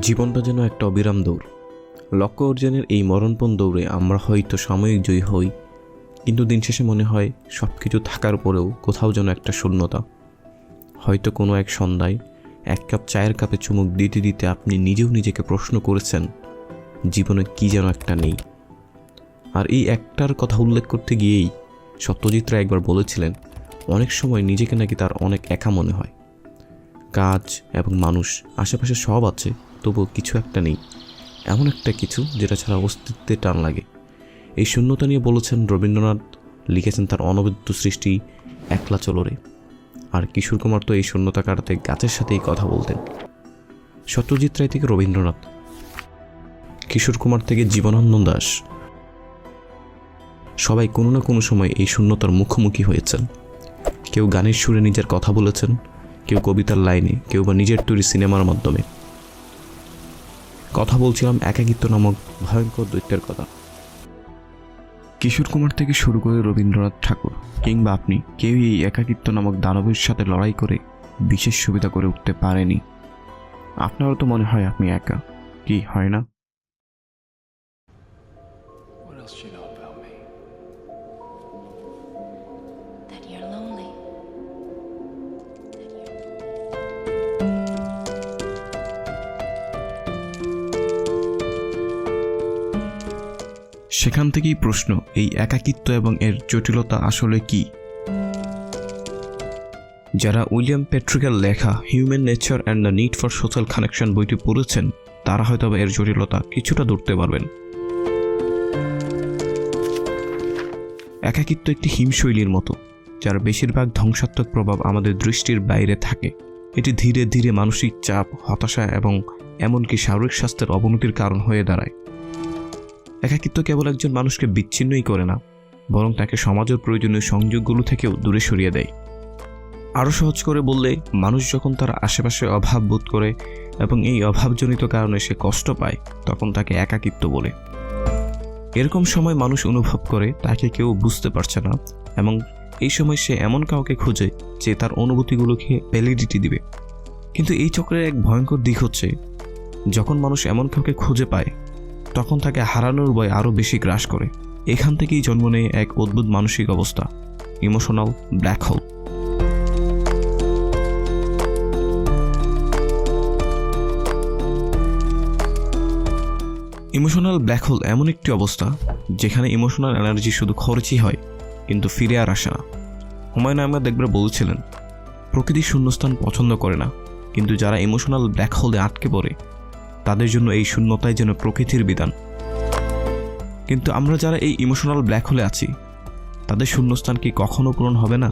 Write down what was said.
জীবনটা যেন একটা অবিরাম দৌড়। লক্ষ্য অর্জনের এই মরণপণ দৌড়ে আমরা হয়তো সাময়িক জয়ী হই, কিন্তু দিন শেষে মনে হয় সব কিছু থাকার পরেও কোথাও যেন একটা শূন্যতা। হয়তো কোনো এক সন্ধ্যায় এক কাপ চায়ের কাপে চুমুক দিতে দিতে আপনি নিজেও নিজেকে প্রশ্ন করেছেন, জীবনে কি যেন একটা নেই। আর এই একটার কথা উল্লেখ করতে গিয়েই সত্যজিৎ রায় একবার বলেছিলেন, অনেক সময় নিজেকে নাকি তার অনেক একা মনে হয়। কাজ এবং মানুষ, আশেপাশে সব আছে তবুও কিছু একটা নেই। এমন একটা কিছু যেটা ছাড়া অস্তিত্বে টান লাগে। এই শূন্যতা নিয়ে বলেছেন রবীন্দ্রনাথ, লিখেছেন তার অনবদ্য সৃষ্টি, একলা চলরে। আর কিশোর কুমার তো এই শূন্যতা কাটাতে গাছের সাথেই কথা বলতেন। সত্যজিৎ রায় থেকে রবীন্দ্রনাথ। কিশোর কুমার থেকে জীবনানন্দ দাস। সবাই কোনো না কোনো সময় এই শূন্যতার মুখোমুখি হয়েছেন। কেউ গানের সুরে নিজের কথা বলেছেন, কেউ কবিতার লাইনে, কেউ বা নিজের তৈরি সিনেমার মাধ্যমে। কথা বলছিলাম একাকিত্ব নামক ভয়ঙ্কর দৈত্যের কথা। কিশোর কুমার থেকে শুরু করে রবীন্দ্রনাথ ঠাকুর কিংবা আপনি কেউই এই একাকিত্ব নামক দানবের সাথে লড়াই করে বিশেষ সুবিধা করে উঠতে পারেনি। আপনারও তো মনে হয় আপনি একা কি হয় না? What else do you know about me? সেখান থেকেই প্রশ্ন, এই একাকিত্ব এবং এর জটিলতা আসলে কি? যারা উইলিয়াম পেট্রিকের লেখা human nature and the need for social connection বইটি পড়েছেন, তারা হয়তো এর জটিলতা কিছুটা ধরতে পারবেন। একাকিত্ব একটি হিমশৈলীর মতো, যার বেশিরভাগ ধ্বংসাত্মক প্রভাব আমাদের দৃষ্টির বাইরে থাকে। এটি ধীরে ধীরে মানসিক চাপ, হতাশা এবং এমনকি শারীরিক স্বাস্থ্যের অবনতির কারণ হয়ে দাঁড়ায়। একাকিত্ব কেবল একজন মানুষকে বিচ্ছিন্নই করে না, বরং তাকে সমাজের প্রয়োজনীয় সংযোগগুলো থেকেও দূরে সরিয়ে দেয়। আরও সহজ করে বললে, মানুষ যখন তার আশেপাশে অভাব বোধ করে এবং এই অভাবজনিত কারণে সে কষ্ট পায়, তখন তাকে একাকিত্ব বলে। এরকম সময় মানুষ অনুভব করে, তাকে কেউ বুঝতে পারছে না এবং এই সময় সে এমন কাউকে খুঁজে যে তার অনুভূতিগুলোকে ভ্যালিডিটি দিবে। কিন্তু এই চক্রের এক ভয়ঙ্কর দিক হচ্ছে, যখন মানুষ এমন কাউকে খুঁজে পায় তখন তাকে হারানোর ভয় আরও বেশি গ্রাস করে। এখান থেকেই জন্ম নেয় এক অদ্ভুত মানসিক অবস্থা, emotional black hole emotional black hole এমন একটি অবস্থা, যেখানে ইমোশনাল এনার্জি শুধু খরচই হয়, কিন্তু ফিরে আর আসে না। হুমায়ুন আহমেদ একবার বলছিলেন, প্রকৃতি শূন্যস্থান পছন্দ করে না, কিন্তু যারা ইমোশনাল ব্ল্যাক হোলে আটকে পড়ে তাদের জন্য এই শূন্যতাই যেন প্রকৃতির বিধান। কিন্তু আমরা যারা এই ইমোশনাল ব্ল্যাক হলে আছি, তাদের শূন্যস্থান কি কখনো পূরণ হবে না?